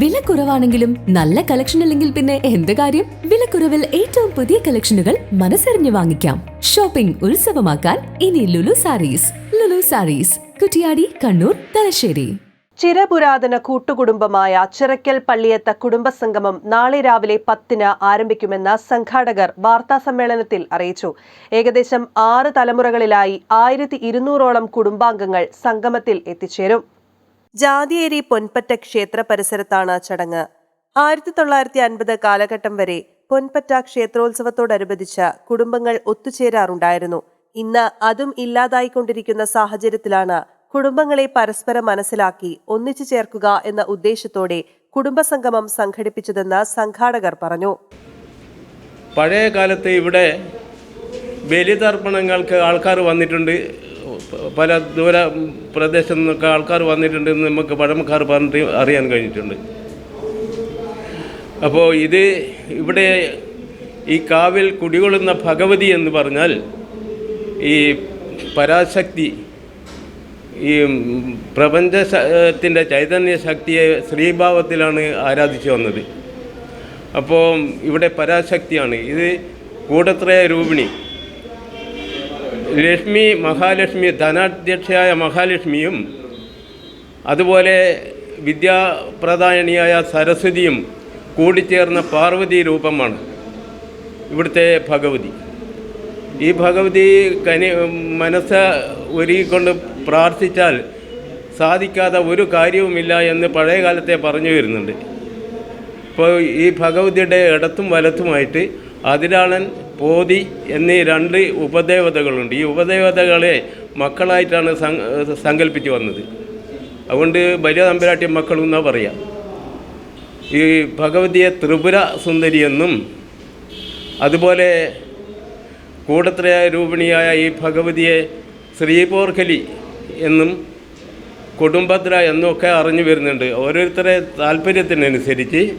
വില കുറവാണെങ്കിലും നല്ല കളക്ഷൻ അല്ലെങ്കിൽ പിന്നെ എന്ത് കാര്യം? വിലക്കുറവിൽ ഏറ്റവും പുതിയ കളക്ഷനുകൾ മനസ്സറിഞ്ഞു വാങ്ങിക്കാം. ഷോപ്പിംഗ് ഉത്സവമാക്കാൻ ഇനി ലുലു സാരീസ്. ലുലു സാരീസ്. കുറ്റിയാടി കണ്ണൂർ തലശ്ശേരി. ചിരപുരാതന കൂട്ടുകുടുംബമായ ചിറക്കൽ പള്ളിയത്ത കുടുംബസംഗമം നാളെ രാവിലെ പത്തിന് ആരംഭിക്കുമെന്ന് സംഘാടകർ വാർത്താസമ്മേളനത്തിൽ അറിയിച്ചു. ഏകദേശം ആറ് തലമുറകളിലായി ആയിരത്തി ഇരുന്നൂറോളം കുടുംബാംഗങ്ങൾ സംഗമത്തിൽ എത്തിച്ചേരും. ജാതിയേരി പൊൻപറ്റ ക്ഷേത്ര പരിസരത്താണ് ചടങ്ങ്. ആയിരത്തി തൊള്ളായിരത്തി അൻപത് കാലഘട്ടം വരെ പൊൻപറ്റ ക്ഷേത്രോത്സവത്തോടനുബന്ധിച്ച് കുടുംബങ്ങൾ ഒത്തുചേരാറുണ്ടായിരുന്നു. ഇന്ന് അതും ഇല്ലാതായിക്കൊണ്ടിരിക്കുന്ന സാഹചര്യത്തിലാണ് കുടുംബങ്ങളെ പരസ്പരം മനസ്സിലാക്കി ഒന്നിച്ചു ചേർക്കുക എന്ന ഉദ്ദേശത്തോടെ കുടുംബസംഗമം സംഘടിപ്പിച്ചതെന്ന് സംഘാടകർ പറഞ്ഞു. പഴയ കാലത്ത് ഇവിടെ ബലിതർപ്പണങ്ങൾക്ക് ആൾക്കാർ വന്നിട്ടുണ്ട്. പല ദൂര പ്രദേശത്തു നിന്നൊക്കെ ആൾക്കാർ വന്നിട്ടുണ്ട് എന്ന് നമുക്ക് പഴമക്കാർ പറഞ്ഞിട്ട് അറിയാൻ കഴിഞ്ഞിട്ടുണ്ട്. അപ്പോൾ ഇത് ഇവിടെ ഈ കാവിൽ കുടികൊള്ളുന്ന ഭഗവതി എന്ന് പറഞ്ഞാൽ ഈ പരാശക്തി ഈ പ്രപഞ്ചത്തിന്റെ ചൈതന്യ ശക്തിയെ ശ്രീഭാവത്തിലാണ് ആരാധിച്ചു വന്നത്. അപ്പോൾ ഇവിടെ പരാശക്തിയാണ്. ഇത് കൂടത്രയ രൂപിണി. ലക്ഷ്മി മഹാലക്ഷ്മി ധനാധ്യക്ഷയായ മഹാലക്ഷ്മിയും അതുപോലെ വിദ്യാപ്രധാനിയായ സരസ്വതിയും കൂടിച്ചേർന്ന പാർവതി രൂപമാണ് ഇവിടുത്തെ ഭഗവതി. ഈ ഭഗവതി കനി മനസ്സ് ഒരുക്കിക്കൊണ്ട് പ്രാർത്ഥിച്ചാൽ സാധിക്കാത്ത ഒരു കാര്യവുമില്ല എന്ന് പഴയ കാലത്തെ പറഞ്ഞു വരുന്നുണ്ട്. ഇപ്പോൾ ഈ ഭഗവതിയുടെ ഇടത്തും വലത്തുമായിട്ട് അതിരാളൻ പോതി എന്നീ രണ്ട് ഉപദേവതകളുണ്ട്. ഈ ഉപദേവതകളെ മക്കളായിട്ടാണ് സങ്ക- സങ്കല്പിച്ച് വന്നത്. അതുകൊണ്ട് വലിയ തമ്പരാട്ടി മക്കളെന്നാണ് പറയാം. ഈ ഭഗവതിയെ ത്രിപുര സുന്ദരി എന്നും അതുപോലെ കൂടത്രയ രൂപിണിയായ ഈ ഭഗവതിയെ ശ്രീപോർഖലി എന്നും കുടുംബദ്ര എന്നൊക്കെ അറിഞ്ഞു വരുന്നുണ്ട്. ഓരോരുത്തരെ താല്പര്യത്തിനനുസരിച്ച്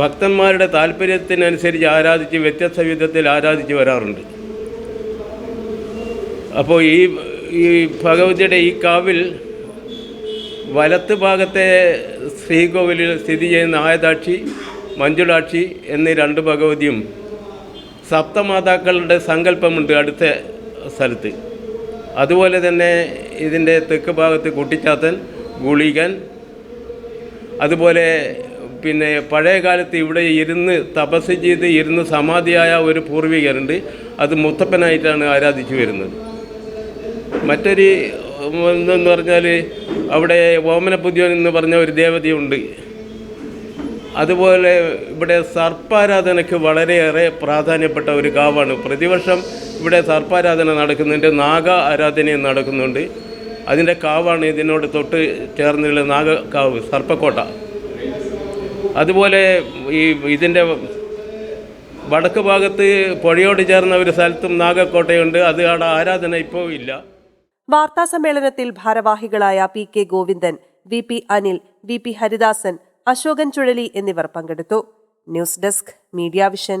ഭക്തന്മാരുടെ താല്പര്യത്തിനനുസരിച്ച് ആരാധിച്ച് വ്യത്യസ്ത വിധത്തിൽ ആരാധിച്ച് വരാറുണ്ട്. അപ്പോൾ ഈ ഈ ഭഗവതിയുടെ ഈ കാവിൽ വലത്ത് ഭാഗത്തെ ശ്രീകോവിലിൽ സ്ഥിതി ചെയ്യുന്ന ആയതാക്ഷി മഞ്ജുളാക്ഷി എന്നീ രണ്ട് ഭഗവതിയും സപ്തമാതാക്കളുടെ സങ്കല്പമുണ്ട് അടുത്ത സ്ഥലത്ത്. അതുപോലെ തന്നെ ഇതിന്റെ തെക്ക് ഭാഗത്ത് കുട്ടിച്ചാത്തൻ ഗുളികൻ അതുപോലെ പിന്നെ പഴയ കാലത്ത് ഇവിടെ ഇരുന്ന് തപസ് ചെയ്ത് ഇരുന്ന് സമാധിയായ ഒരു പൂർവികരുണ്ട്. അത് മുത്തപ്പനായിട്ടാണ് ആരാധിച്ചു വരുന്നത്. മറ്റൊരു എന്തെന്ന് പറഞ്ഞാൽ അവിടെ ഓമനപുദ്യോൻ എന്ന് പറഞ്ഞ ഒരു ദേവതയുണ്ട്. അതുപോലെ ഇവിടെ സർപ്പാരാധനയ്ക്ക് വളരെയേറെ പ്രാധാന്യപ്പെട്ട ഒരു കാവാണ്. പ്രതിവർഷം ഇവിടെ സർപ്പാരാധന നടക്കുന്നുണ്ട്. നാഗ ആരാധനയും നടക്കുന്നുണ്ട്. അതിന്റെ കാവാണ് ഇതിനോട് തൊട്ട് ചേർന്നുള്ള നാഗ കാവ് സർപ്പക്കോട്ട. അതുപോലെ ഈ ഇതിന്റെ വടക്ക് ഭാഗത്ത് പുഴയോട് ചേർന്ന ഒരു സ്ഥലത്തും നാഗക്കോട്ടയുണ്ട്. അത് അവിടെ ആരാധന ഇപ്പോൾ ഇല്ല. വാർത്താ സമ്മേളനത്തിൽ ഭാരവാഹികളായ P K Govindan V P Anil V P Haridasan Ashokan Chuzhali എന്നിവർ പങ്കെടുത്തു. News desk media vision.